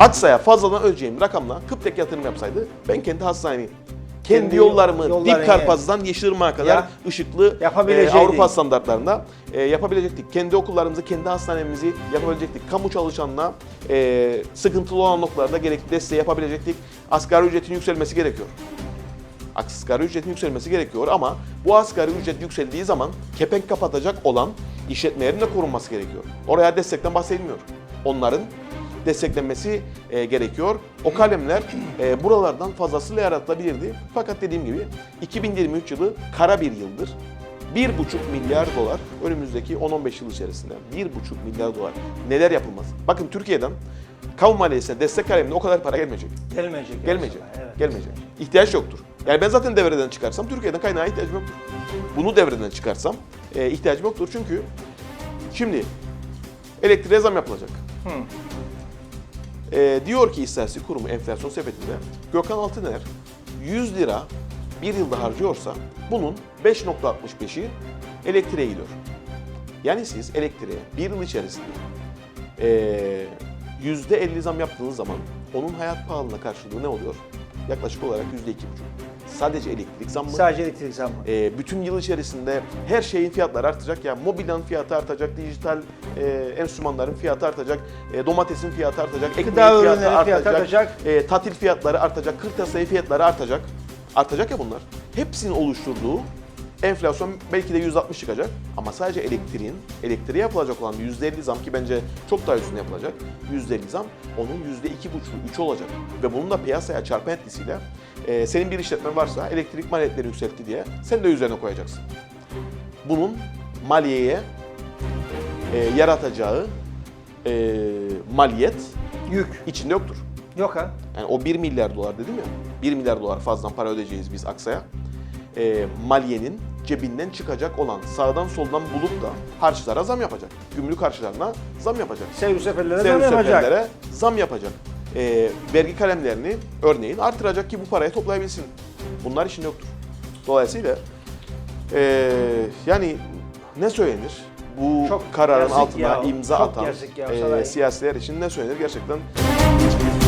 Aksa'ya fazladan öleceğim rakamla Kıptek yatırım yapsaydı ben kendi hastanemi, kendi, Kendi yollarımı yollarını, Dip Karpaz'dan Yeşilırmak'a kadar Ya- ışıklı e. Avrupa standartlarında e, yapabilecektik. Kendi okullarımızı, kendi hastanemizi yapabilecektik. Kamu çalışanına e, sıkıntılı olan noktalarda gerekli desteği yapabilecektik. Asgari ücretin yükselmesi gerekiyor. Asgari ücretin yükselmesi gerekiyor ama bu asgari ücret yükseldiği zaman kepenk kapatacak olan işletmelerin de korunması gerekiyor. Oraya destekten bahsedilmiyor. Onların desteklenmesi e, gerekiyor. O kalemler e, buralardan fazlasıyla yaratılabilirdi. Fakat dediğim gibi 2023 yılı kara bir yıldır. 1,5 milyar dolar önümüzdeki 10-15 yıl içerisinde 1,5 milyar dolar neler yapılmaz? Bakın Türkiye'den kamu maliyesine destek kalemine o kadar para gelmeyecek. Gelmeyecek. Gelmeyecek. evet. Gelmeyecek. İhtiyaç yoktur. Yani ben zaten devreden çıkarsam Türkiye'den kaynağa ihtiyacım yoktur. Bunu devreden çıkarsam e, ihtiyacım yoktur çünkü şimdi elektriğe zam yapılacak. E, diyor ki İstatistik Kurumu enflasyon sepetinde Gökhan Altıner 100 lira bir yılda harcıyorsa bunun 5.65'i elektriğe gidiyor. Yani siz elektriğe bir yıl içerisinde e, %50 zam yaptığınız zaman onun hayat pahalılığına karşılığı ne oluyor? Yaklaşık olarak %2,5. Sadece elektrik zammı. Sadece elektrik zammı. E, bütün yıl içerisinde her şeyin fiyatları artacak. Yani mobilyanın fiyatı artacak, dijital e, enstrümanların fiyatı artacak, e, domatesin fiyatı artacak, ekmeğin fiyatı ürünleri artacak, fiyatı artacak. e, tatil fiyatları artacak, kırtasiye fiyatları artacak. Artacak ya bunlar. Hepsinin oluşturduğu enflasyon belki de 160 çıkacak ama sadece elektriğin, elektriğe yapılacak olan %50 zam ki bence çok daha üstüne yapılacak %50 zam onun %2,5'u 3 olacak. Ve bunun da piyasaya çarpan etkisiyle e, senin bir işletmen varsa elektrik maliyetleri yükseltti diye sen de üzerine koyacaksın. Bunun maliyeye e, yaratacağı e, maliyet Yük. içinde yoktur. Yok ha. Yani o 1 milyar dolar dedim ya, 1 milyar dolar fazladan para ödeyeceğiz biz Aksa'ya. Ee, maliyenin cebinden çıkacak olan sağdan soldan bulup da harçlara zam yapacak. Gümrük harçlarına zam yapacak. Servis seferlere zam Servis yapacak. seferlere zam yapacak. Ee, vergi kalemlerini örneğin artıracak ki bu parayı toplayabilsin. Bunlar işin yoktur. Dolayısıyla ee, yani ne söylenir? Bu Çok kararın altına ya, imza çok atan yazık ya, saray. siyasiler için ne söylenir? Gerçekten hiçbir